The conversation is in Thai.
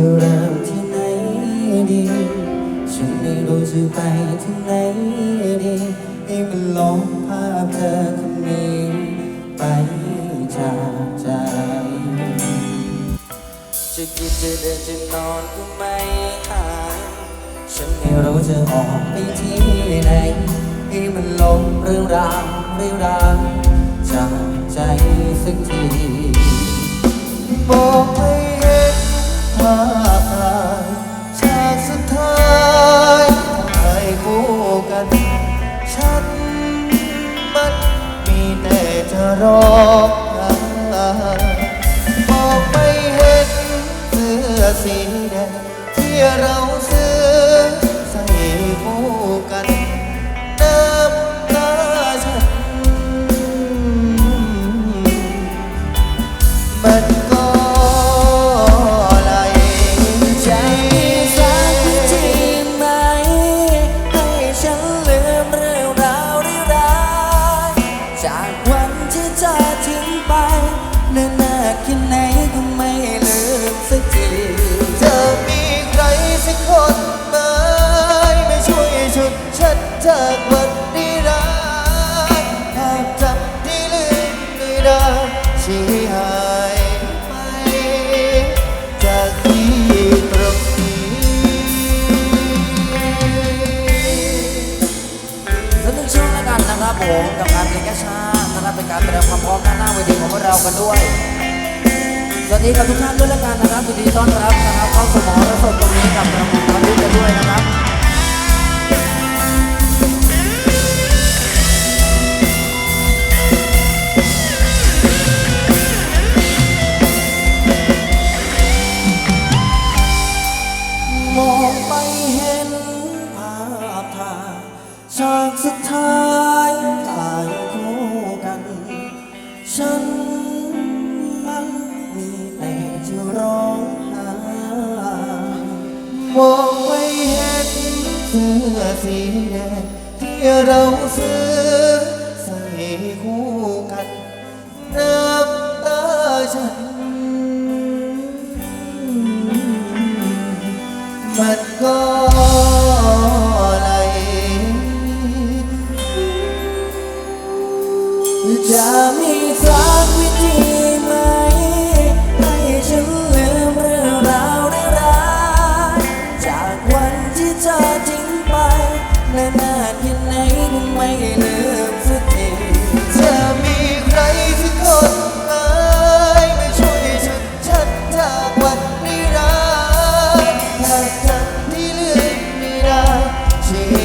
จะเริ่มที่ไหนดี ฉันไม่รู้จะไปที่ไหนดีให้มันลงภาพเธอคนนี้ไปจากใจ จะกินจะเดินจะนอนก็ไม่หาย ฉันไม่รู้จะออกไปที่ไหนให้มันลงเรื่องราวเรื่องราวจากใจสักทีบอกเเนิ่นนานแค่ไหนก็ไม่ลืมสักทีเธอมีใครสักคนไหมไม่ช่วยฉุดฉันจากวันนี้รักภาพจำที่ลืมไม่ได้ชี้หา ผมกับการเพลงกระชานะครับเป็นการแสดงความพร้อมด้านหน้าเวทีของพวกเรากันด้วย สวัสดีกับทุกท่านด้วยล้วกันนะครับยินดีต้อนรับนะครับเข้าสู่หมอระสดตรงนี้กับเราทำด้วยกันด้วยนะครับมองไปเห็นภาพถ่ายฉากสุดท้าย เสื้อสีแดงที่เราซื้อใส่คู่กันเรา You.